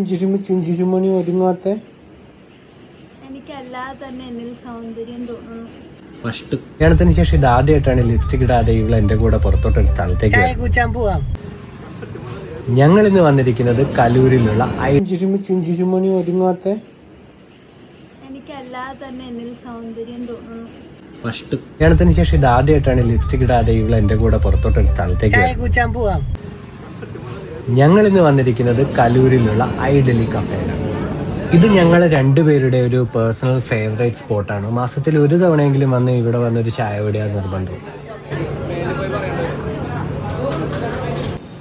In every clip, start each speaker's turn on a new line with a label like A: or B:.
A: ചിഞ്ചിരുമ ചിഞ്ചിരുമണി ഒരുങ്ങാത്ത?
B: എനിക്കല്ലാതെ തന്നെ എന്നിൽ സൗന്ദര്യം തോന്നുന്നു.
A: ഫസ്റ്റ് കല്യാണത്തിന് ശേഷം ഇത് ആദ്യമായിട്ടാണ് ലിപ്സ്റ്റിക് ഇടാതെ ഇവൾ എന്റെ കൂടെ പുറത്തോട്ടൊരു സ്ഥലത്തേക്ക് വരുന്നത്.
C: കൂച്ചാൻ പോവാം.
A: ഞങ്ങൾ ഇന്ന് വന്നിരിക്കുന്നത് കലൂരിലുള്ള ചിഞ്ചിരുമ ചിഞ്ചിരുമണി ഒരുങ്ങാത്ത?
B: എനിക്കല്ലാതെ തന്നെ എന്നിൽ സൗന്ദര്യം തോന്നുന്നു.
A: ഫസ്റ്റ് കല്യാണത്തിന് ശേഷം ഇത് ആദ്യമായിട്ടാണ് ലിപ്സ്റ്റിക് ഇടാതെ ഇവൾ എന്റെ കൂടെ പുറത്തോട്ട് ഒരു
C: സ്ഥലത്തേക്ക് പോവാം.
A: ഞങ്ങൾ ഇന്ന് വന്നിരിക്കുന്നത് കലൂരിലുള്ള ഐഡലി കഫേയിലാണ്. ഇത് ഞങ്ങൾ രണ്ടുപേരുടെ ഒരു പേഴ്സണൽ ഫേവറേറ്റ് സ്പോട്ടാണ് മാസത്തിൽ ഒരു തവണയെങ്കിലും വന്ന് ഇവിടെ വന്നൊരു ചായ കുടിയാ നിർബന്ധം.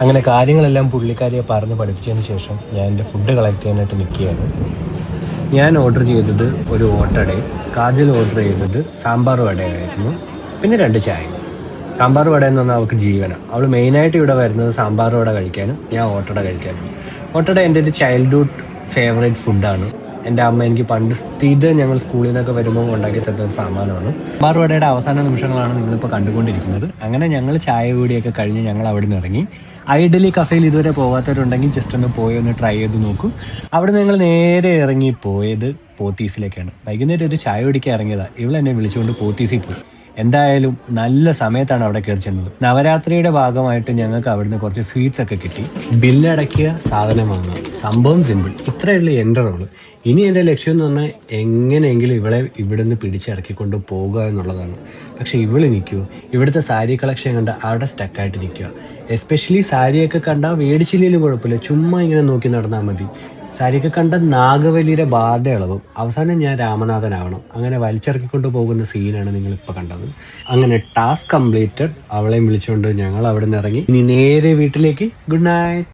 A: അങ്ങനെ കാര്യങ്ങളെല്ലാം പുള്ളിക്കാരിയെ പറഞ്ഞ് പഠിപ്പിച്ചതിന് ശേഷം ഞാൻ എന്റെ ഫുഡ് കളക്ട് ചെയ്യാനായിട്ട് നിൽക്കുകയാണ്. ഞാൻ ഓർഡർ ചെയ്തത് ഒരു ഓട്ടടയും കാജൽ ഓർഡർ ചെയ്തത് സാമ്പാർ വടയായിരുന്നു പിന്നെ രണ്ട് ചായ സാമ്പാർ വട എന്ന് പറഞ്ഞാൽ അവൾക്ക് ജീവനാണ് അവൾ മെയിനായിട്ട് ഇവിടെ വരുന്നത് സാമ്പാർ വട കഴിക്കാനും ഞാൻ ഓട്ടട കഴിക്കാനും. ഓട്ടട എന്റെ ഒരു ചൈൽഡ്ഹുഡ് ഫേവറേറ്റ് ഫുഡാണ് എന്റെ അമ്മ എനിക്ക് പണ്ട് സ്ഥിരം ഞങ്ങൾ സ്കൂളിൽ നിന്നൊക്കെ വരുമ്പോൾ ഉണ്ടാക്കി തരുന്ന ഒരു സാമാനമാണ് സാമ്പാർ വടയുടെ അവസാന നിമിഷങ്ങളാണ് നിങ്ങളിപ്പോൾ കണ്ടുകൊണ്ടിരിക്കുന്നത്. അങ്ങനെ ഞങ്ങൾ ചായ കൂടിയൊക്കെ കഴിഞ്ഞ് ഞങ്ങൾ അവിടെ നിന്ന് ഇറങ്ങി ഐഡലി കഫേയിൽ ഇതുവരെ പോകാത്തവരുണ്ടെങ്കിൽ ജസ്റ്റ് ഒന്ന് പോയി ഒന്ന് ട്രൈ ചെയ്ത് നോക്കൂ. അവിടെ ഞങ്ങൾ നേരെ ഇറങ്ങി പോയത് പോത്തീസിലേക്കാണ്. വൈകുന്നേരം ഒരു ചായ കുടിക്കാൻ ഇറങ്ങിയതാണ് ഇവളെന്നെ വിളിച്ചുകൊണ്ട് പോത്തീസിൽ പോയി. എന്തായാലും നല്ല സമയത്താണ് അവിടെ കയറി ചെന്നത്. നവരാത്രിയുടെ ഭാഗമായിട്ട് ഞങ്ങൾക്ക് അവിടുന്ന് കുറച്ച് സ്വീറ്റ്സ് ഒക്കെ കിട്ടി. ബില്ലടക്കിയ സാധനം വാങ്ങുക സംഭവം സിമ്പിൾ ഇത്രയുള്ള എന്റെ റോൾ ഇനി എന്റെ ലക്ഷ്യം എന്ന് പറഞ്ഞാൽ എങ്ങനെയെങ്കിലും ഇവളെ നിന്ന് പിടിച്ചിറക്കിക്കൊണ്ട് പോകുക എന്നുള്ളതാണ്. പക്ഷെ ഇവൾ നിൽക്കൂ. ഇവിടുത്തെ സാരി കളക്ഷൻ കണ്ട് അവിടെ സ്റ്റക്കായിട്ട് നിൽക്കുക. എസ്പെഷ്യലി സാരിയൊക്കെ കണ്ടാൽ മേടിച്ചില്ലെങ്കിലും കുഴപ്പമില്ല. ചുമ്മാ ഇങ്ങനെ നോക്കി നടന്നാൽ മതി. സാരിയൊക്കെ കണ്ട നാഗവലിയുടെ ബാധ ഇളവും അവസാനം ഞാൻ രാമനാഥനാവണം. അങ്ങനെ വലിച്ചിറക്കിക്കൊണ്ട് പോകുന്ന സീനാണ് നിങ്ങൾ ഇപ്പൊ കണ്ടത്. അങ്ങനെ ടാസ്ക് കംപ്ലീറ്റഡ്. അവളെയും വിളിച്ചുകൊണ്ട് ഞങ്ങൾ അവിടെ നിന്ന് ഇറങ്ങി. ഇനി നേരെ വീട്ടിലേക്ക് ഗുഡ് നൈറ്റ്.